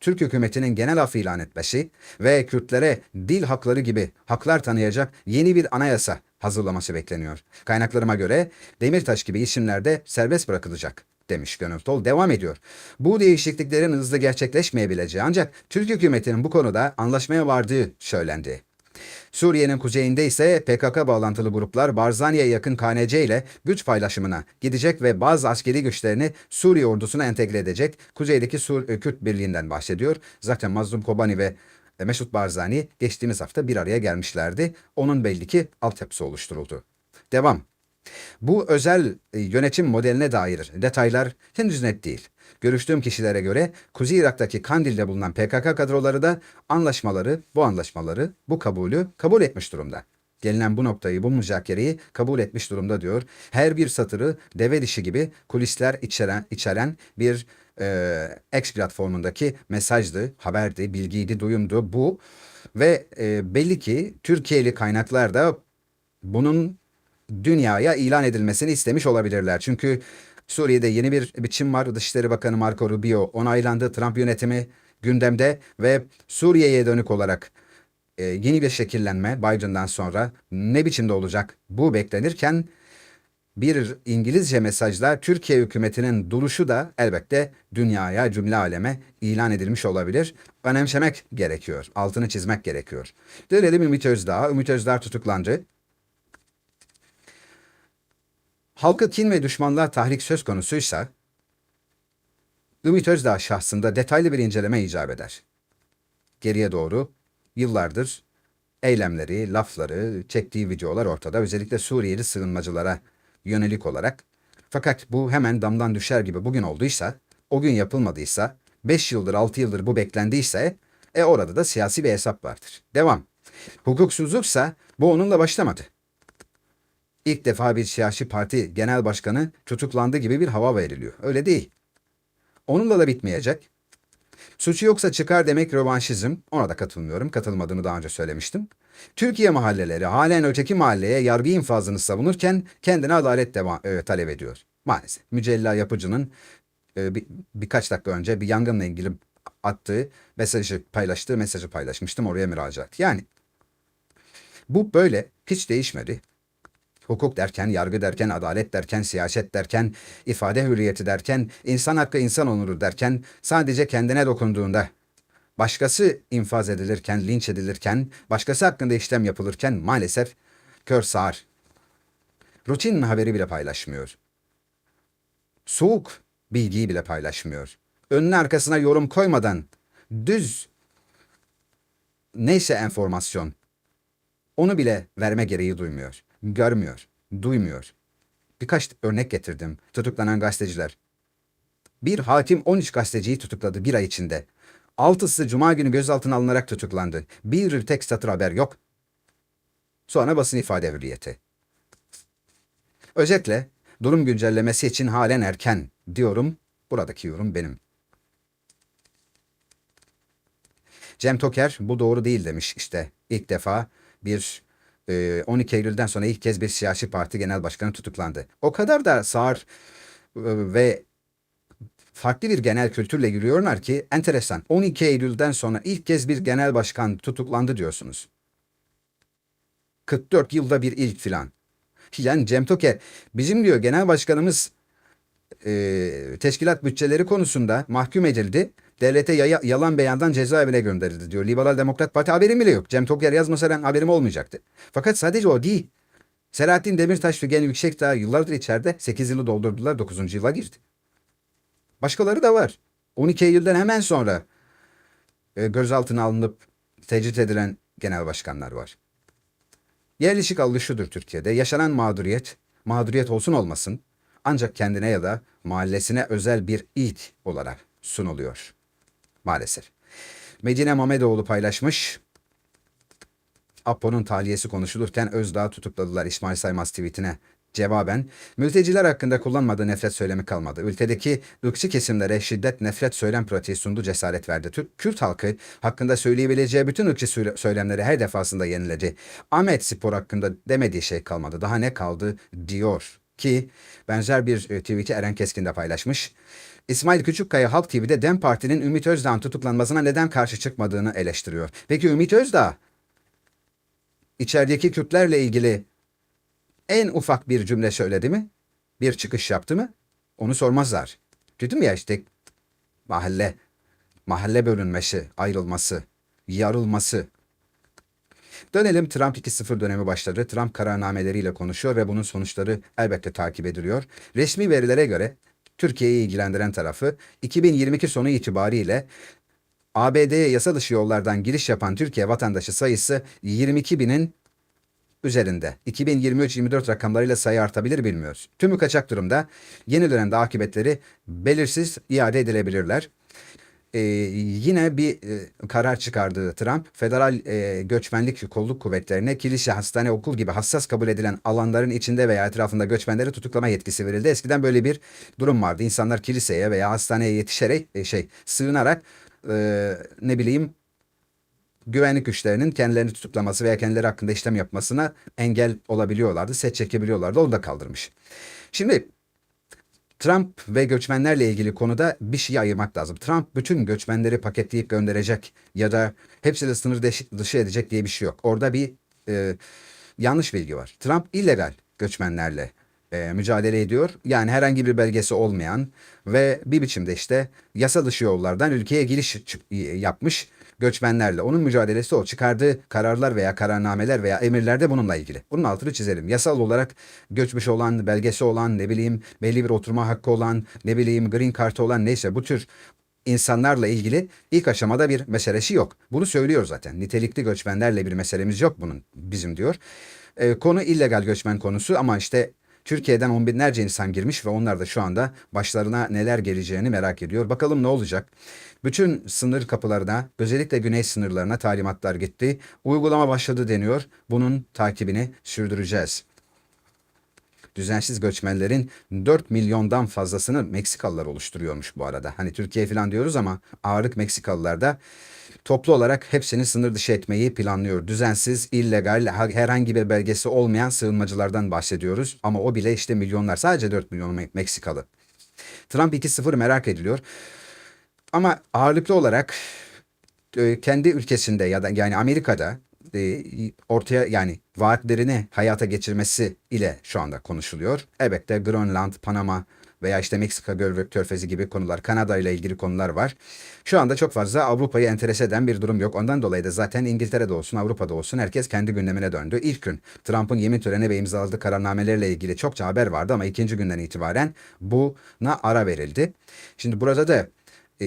Türk hükümetinin genel af ilan etmesi ve Kürtlere dil hakları gibi haklar tanıyacak yeni bir anayasa hazırlaması bekleniyor. Kaynaklarıma göre Demirtaş gibi isimlerde serbest bırakılacak demiş Gönül Tol devam ediyor. Bu değişikliklerin hızlı gerçekleşmeyebileceği ancak Türk hükümetinin bu konuda anlaşmaya vardığı söylendi. Suriye'nin kuzeyinde ise PKK bağlantılı gruplar Barzani'ye yakın KNC ile güç paylaşımına gidecek ve bazı askeri güçlerini Suriye ordusuna entegre edecek kuzeydeki Sur e, Kürt Birliği'nden bahsediyor. Zaten Mazlum Kobani ve e, Mesut Barzani geçtiğimiz hafta bir araya gelmişlerdi. Onun belli ki altyapısı oluşturuldu. Devam. Bu özel e, yönetim modeline dair detaylar henüz net değil. Görüştüğüm kişilere göre Kuzey Irak'taki Kandil'de bulunan PKK kadroları da anlaşmaları, bu anlaşmaları, bu kabulü kabul etmiş durumda. Gelinen bu noktayı, bu müzakereyi kabul etmiş durumda diyor. Her bir satırı deve dişi gibi kulisler içeren, içeren bir e, X platformundaki mesajdı, haberdi, bilgiydi, duyumdu bu. Ve e, belli ki Türkiye'li kaynaklar da bunun dünyaya ilan edilmesini istemiş olabilirler. Çünkü Suriye'de yeni bir biçim var. Dışişleri Bakanı Marco Rubio onaylandı. Trump yönetimi gündemde ve Suriye'ye dönük olarak e, yeni bir şekillenme Biden'dan sonra ne biçimde olacak bu beklenirken bir İngilizce mesajla Türkiye hükümetinin duruşu da elbette dünyaya cümle aleme ilan edilmiş olabilir. Önemsemek gerekiyor. Altını çizmek gerekiyor. Dönelim Ümit Özdağ. Ümit Özdağ tutuklandı. Halkı kin ve düşmanlığa tahrik söz konusuysa, Ümit Özdağ şahsında detaylı bir inceleme icap eder. Geriye doğru yıllardır eylemleri, lafları, çektiği videolar ortada. Özellikle Suriyeli sığınmacılara yönelik olarak. Fakat bu hemen damdan düşer gibi bugün olduysa, o gün yapılmadıysa, 5 yıldır 6 yıldır bu beklendiyse, e orada da siyasi bir hesap vardır. Devam. Hukuksuzluksa bu onunla başlamadı ilk defa bir siyasi parti genel başkanı tutuklandı gibi bir hava veriliyor. Öyle değil. Onunla da bitmeyecek. Suçu yoksa çıkar demek rövanşizm. Ona da katılmıyorum. Katılmadığımı daha önce söylemiştim. Türkiye mahalleleri halen öteki mahalleye yargı infazını savunurken kendine adalet deva- e, talep ediyor. Maalesef. Mücella yapıcının e, bir, birkaç dakika önce bir yangınla ilgili attığı mesajı paylaştığı mesajı paylaşmıştım oraya müracaat. Yani bu böyle hiç değişmedi. Hukuk derken, yargı derken, adalet derken, siyaset derken, ifade hürriyeti derken, insan hakkı, insan onuru derken sadece kendine dokunduğunda, başkası infaz edilirken, linç edilirken, başkası hakkında işlem yapılırken maalesef kör sağır. Rutin haberi bile paylaşmıyor. Soğuk bilgiyi bile paylaşmıyor. Önüne arkasına yorum koymadan düz neyse enformasyon onu bile verme gereği duymuyor görmüyor, duymuyor. Birkaç örnek getirdim. Tutuklanan gazeteciler. Bir hakim 13 gazeteciyi tutukladı bir ay içinde. Altısı cuma günü gözaltına alınarak tutuklandı. Bir tek satır haber yok. Sonra basın ifade hürriyeti. Özetle durum güncellemesi için halen erken diyorum. Buradaki yorum benim. Cem Toker bu doğru değil demiş işte. İlk defa bir 12 Eylül'den sonra ilk kez bir siyasi parti genel başkanı tutuklandı. O kadar da sağır e, ve farklı bir genel kültürle yürüyorlar ki enteresan. 12 Eylül'den sonra ilk kez bir genel başkan tutuklandı diyorsunuz. 44 yılda bir ilk filan. Yani Cem Toker bizim diyor genel başkanımız e, teşkilat bütçeleri konusunda mahkum edildi. Devlete yaya, yalan beyandan cezaevine gönderildi diyor. Liberal Demokrat Parti haberim bile yok. Cem Toker yazmasa ben haberim olmayacaktı. Fakat sadece o değil. Selahattin Demirtaş, Figen Yüksekdağ yıllardır içeride 8 yılı doldurdular 9. yıla girdi. Başkaları da var. 12 Eylül'den hemen sonra e, gözaltına alınıp tecrit edilen genel başkanlar var. Yerleşik algı şudur Türkiye'de. Yaşanan mağduriyet, mağduriyet olsun olmasın ancak kendine ya da mahallesine özel bir it olarak sunuluyor. Maalesef. Medine Mamedoğlu paylaşmış. Apo'nun tahliyesi konuşulurken Özdağ tutukladılar İsmail Saymaz tweetine. Cevaben, mülteciler hakkında kullanmadığı nefret söylemi kalmadı. Ülkedeki ırkçı kesimlere şiddet nefret söylem pratiği sundu, cesaret verdi. Türk, Kürt halkı hakkında söyleyebileceği bütün ırkçı söylemleri her defasında yeniledi. Ahmet Spor hakkında demediği şey kalmadı. Daha ne kaldı diyor Ki benzer bir e, tweet'i Eren Keskin de paylaşmış. İsmail Küçükkaya Halk TV'de DEM Parti'nin Ümit Özdağ'ın tutuklanmasına neden karşı çıkmadığını eleştiriyor. Peki Ümit Özdağ içerideki Kürtlerle ilgili en ufak bir cümle söyledi mi? Bir çıkış yaptı mı? Onu sormazlar. Dedim ya işte mahalle, mahalle bölünmesi, ayrılması, yarılması. Dönelim Trump 2.0 dönemi başladı. Trump kararnameleriyle konuşuyor ve bunun sonuçları elbette takip ediliyor. Resmi verilere göre Türkiye'yi ilgilendiren tarafı 2022 sonu itibariyle ABD'ye yasa dışı yollardan giriş yapan Türkiye vatandaşı sayısı 22 binin üzerinde. 2023-24 rakamlarıyla sayı artabilir bilmiyoruz. Tümü kaçak durumda. Yeni dönemde akıbetleri belirsiz iade edilebilirler. Ee, yine bir e, karar çıkardığı Trump, federal e, göçmenlik kolluk kuvvetlerine kilise, hastane, okul gibi hassas kabul edilen alanların içinde veya etrafında göçmenleri tutuklama yetkisi verildi. Eskiden böyle bir durum vardı. İnsanlar kiliseye veya hastaneye yetişerek e, şey sığınarak e, ne bileyim güvenlik güçlerinin kendilerini tutuklaması veya kendileri hakkında işlem yapmasına engel olabiliyorlardı. Set çekebiliyorlardı. Onu da kaldırmış. Şimdi Trump ve göçmenlerle ilgili konuda bir şey ayırmak lazım. Trump bütün göçmenleri paketleyip gönderecek ya da hepsini sınır dışı edecek diye bir şey yok. Orada bir e, yanlış bilgi var. Trump illegal göçmenlerle e, mücadele ediyor. Yani herhangi bir belgesi olmayan ve bir biçimde işte yasa dışı yollardan ülkeye giriş yapmış göçmenlerle. Onun mücadelesi o. Çıkardığı kararlar veya kararnameler veya emirler de bununla ilgili. Bunun altını çizelim. Yasal olarak göçmüş olan, belgesi olan, ne bileyim belli bir oturma hakkı olan, ne bileyim green card olan neyse bu tür insanlarla ilgili ilk aşamada bir meselesi yok. Bunu söylüyor zaten. Nitelikli göçmenlerle bir meselemiz yok bunun bizim diyor. E, konu illegal göçmen konusu ama işte Türkiye'den on binlerce insan girmiş ve onlar da şu anda başlarına neler geleceğini merak ediyor. Bakalım ne olacak? Bütün sınır kapılarına, özellikle güney sınırlarına talimatlar gitti. Uygulama başladı deniyor. Bunun takibini sürdüreceğiz. Düzensiz göçmenlerin 4 milyondan fazlasını Meksikalılar oluşturuyormuş bu arada. Hani Türkiye falan diyoruz ama ağırlık Meksikalılarda toplu olarak hepsini sınır dışı etmeyi planlıyor. Düzensiz, illegal, herhangi bir belgesi olmayan sığınmacılardan bahsediyoruz. Ama o bile işte milyonlar, sadece 4 milyon Meksikalı. Trump 2-0 merak ediliyor. Ama ağırlıklı olarak e, kendi ülkesinde ya da yani Amerika'da e, ortaya yani vaatlerini hayata geçirmesi ile şu anda konuşuluyor. Elbette Grönland, Panama veya işte Meksika Körfezi gibi konular, Kanada ile ilgili konular var. Şu anda çok fazla Avrupa'yı enterese eden bir durum yok. Ondan dolayı da zaten İngiltere'de olsun, Avrupa'da olsun herkes kendi gündemine döndü. İlk gün Trump'ın yemin töreni ve imzaladığı kararnamelerle ilgili çokça haber vardı ama ikinci günden itibaren buna ara verildi. Şimdi burada da e,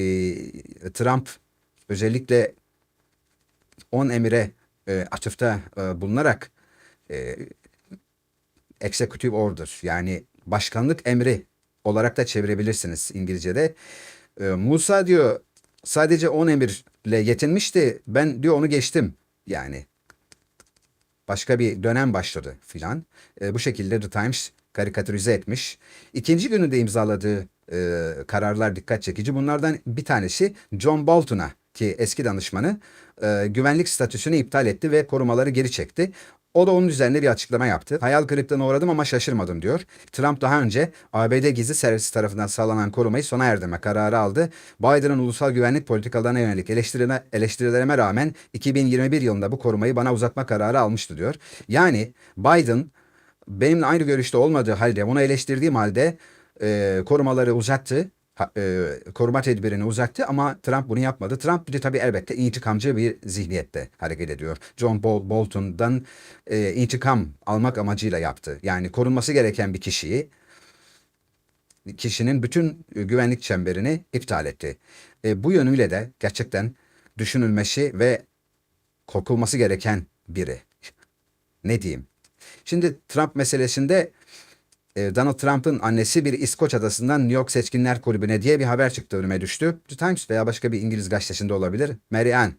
Trump özellikle 10 emire e, atıfta e, bulunarak e, executive order yani başkanlık emri olarak da çevirebilirsiniz İngilizce'de. E, Musa diyor sadece 10 emirle yetinmişti ben diyor onu geçtim yani başka bir dönem başladı filan. E, bu şekilde The Times karikatürize etmiş. İkinci günü de imzaladığı e, kararlar dikkat çekici. Bunlardan bir tanesi John Bolton'a ki eski danışmanı e, güvenlik statüsünü iptal etti ve korumaları geri çekti. O da onun üzerine bir açıklama yaptı. Hayal kırıklığına uğradım ama şaşırmadım diyor. Trump daha önce ABD gizli servisi tarafından sağlanan korumayı sona erdirme kararı aldı. Biden'ın ulusal güvenlik politikalarına yönelik eleştirime, eleştirilerime rağmen 2021 yılında bu korumayı bana uzatma kararı almıştı diyor. Yani Biden benimle aynı görüşte olmadığı halde, onu eleştirdiğim halde e, korumaları uzattı. E, koruma tedbirini uzattı ama Trump bunu yapmadı. Trump bir de tabii elbette intikamcı bir zihniyette hareket ediyor. John Bol Bolton'dan e, intikam almak amacıyla yaptı. Yani korunması gereken bir kişiyi kişinin bütün güvenlik çemberini iptal etti. E, bu yönüyle de gerçekten düşünülmesi ve korkulması gereken biri. Ne diyeyim? Şimdi Trump meselesinde e, Donald Trump'ın annesi bir İskoç adasından New York Seçkinler Kulübü'ne diye bir haber çıktı önüme düştü. The Times veya başka bir İngiliz gazetesinde olabilir. Mary Ann.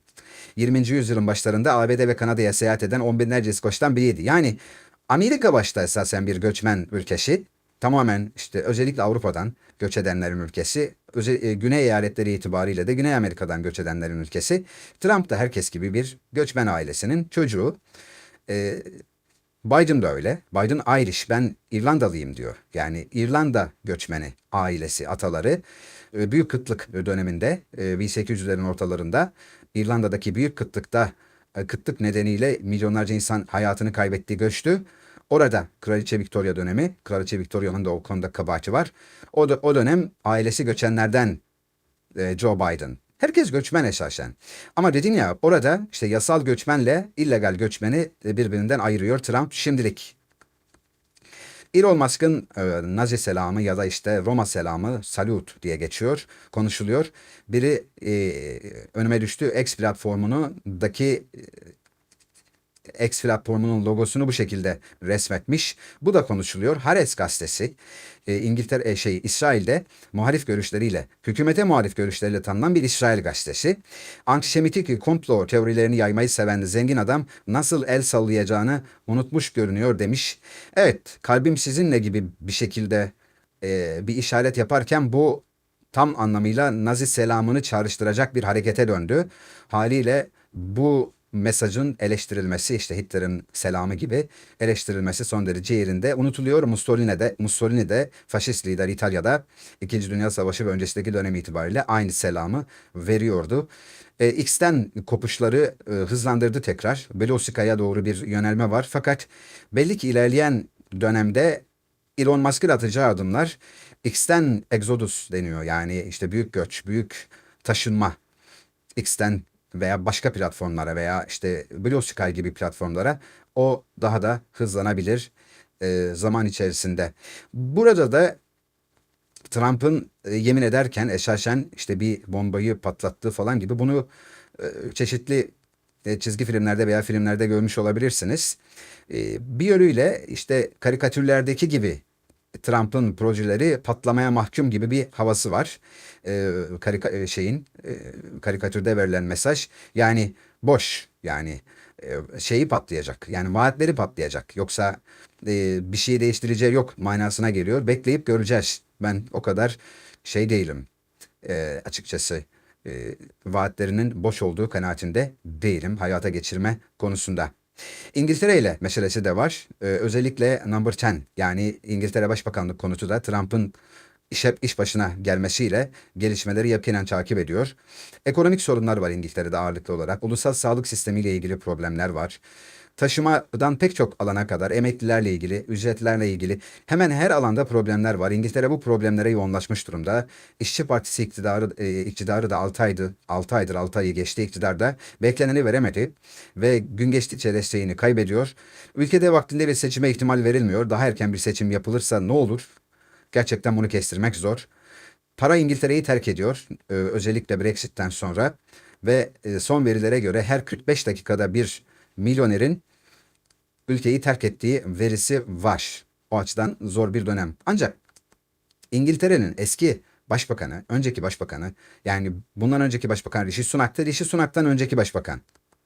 20. yüzyılın başlarında ABD ve Kanada'ya seyahat eden on binlerce İskoç'tan biriydi. Yani Amerika başta esasen bir göçmen ülkesi. Tamamen işte özellikle Avrupa'dan göç edenlerin ülkesi. Özel, e, Güney eyaletleri itibariyle de Güney Amerika'dan göç edenlerin ülkesi. Trump da herkes gibi bir göçmen ailesinin çocuğu. E, Biden da öyle. Biden Irish, ben İrlandalıyım diyor. Yani İrlanda göçmeni ailesi, ataları e, büyük kıtlık döneminde e, 1800'lerin ortalarında İrlanda'daki büyük kıtlıkta e, kıtlık nedeniyle milyonlarca insan hayatını kaybettiği göçtü. Orada Kraliçe Victoria dönemi, Kraliçe Victoria'nın da o konuda kabahati var. O, da, o dönem ailesi göçenlerden e, Joe Biden. Herkes göçmen esasen. Ama dedin ya orada işte yasal göçmenle illegal göçmeni e, birbirinden ayırıyor Trump şimdilik. Elon Musk'ın e, Nazi selamı ya da işte Roma selamı salut diye geçiyor, konuşuluyor. Biri e, önüme düştü X platformunundaki e, X platformunun logosunu bu şekilde resmetmiş. Bu da konuşuluyor. Haaretz gazetesi e, İngiltere e, şey İsrail'de muhalif görüşleriyle, hükümete muhalif görüşleriyle tanınan bir İsrail gazetesi. Antisemitik komplo teorilerini yaymayı seven zengin adam nasıl el sallayacağını unutmuş görünüyor demiş. Evet, kalbim sizinle gibi bir şekilde e, bir işaret yaparken bu tam anlamıyla Nazi selamını çağrıştıracak bir harekete döndü. Haliyle bu mesajın eleştirilmesi işte Hitler'in selamı gibi eleştirilmesi son derece yerinde. Unutuluyor Mussolini de, Mussolini de faşist lider İtalya'da 2. Dünya Savaşı ve öncesindeki dönem itibariyle aynı selamı veriyordu. E, X'ten kopuşları e, hızlandırdı tekrar. Belosika'ya doğru bir yönelme var. Fakat belli ki ilerleyen dönemde Elon Musk'ın atacağı adımlar X'ten exodus deniyor. Yani işte büyük göç, büyük taşınma X'ten veya başka platformlara veya işte Blue gibi platformlara o daha da hızlanabilir e, zaman içerisinde. Burada da Trump'ın e, yemin ederken esasen işte bir bombayı patlattığı falan gibi bunu e, çeşitli e, çizgi filmlerde veya filmlerde görmüş olabilirsiniz. E, bir yönüyle işte karikatürlerdeki gibi Trump'ın projeleri patlamaya mahkum gibi bir havası var. E, karika, şeyin e, karikatürde verilen mesaj yani boş yani e, şeyi patlayacak. Yani vaatleri patlayacak. Yoksa e, bir şey değiştireceği yok manasına geliyor. Bekleyip göreceğiz. Ben o kadar şey değilim e, açıkçası. E, vaatlerinin boş olduğu kanaatinde değilim hayata geçirme konusunda. İngiltere ile meselesi de var. Ee, özellikle number 10 yani İngiltere Başbakanlık konutu da Trump'ın iş, iş başına gelmesiyle gelişmeleri yakinen takip ediyor. Ekonomik sorunlar var İngiltere'de ağırlıklı olarak. Ulusal sağlık sistemiyle ilgili problemler var. Taşımadan pek çok alana kadar emeklilerle ilgili, ücretlerle ilgili hemen her alanda problemler var. İngiltere bu problemlere yoğunlaşmış durumda. İşçi Partisi iktidarı, e, iktidarı da 6 aydı, 6 aydır 6 ayı geçti iktidarda. Bekleneni veremedi ve gün geçtikçe desteğini kaybediyor. Ülkede vaktinde bir seçime ihtimal verilmiyor. Daha erken bir seçim yapılırsa ne olur? Gerçekten bunu kestirmek zor. Para İngiltere'yi terk ediyor. Ee, özellikle Brexit'ten sonra ve e, son verilere göre her 45 dakikada bir milyonerin ülkeyi terk ettiği verisi var. O açıdan zor bir dönem. Ancak İngiltere'nin eski başbakanı, önceki başbakanı yani bundan önceki başbakan Rishi Sunak'tı. Rishi Sunak'tan önceki başbakan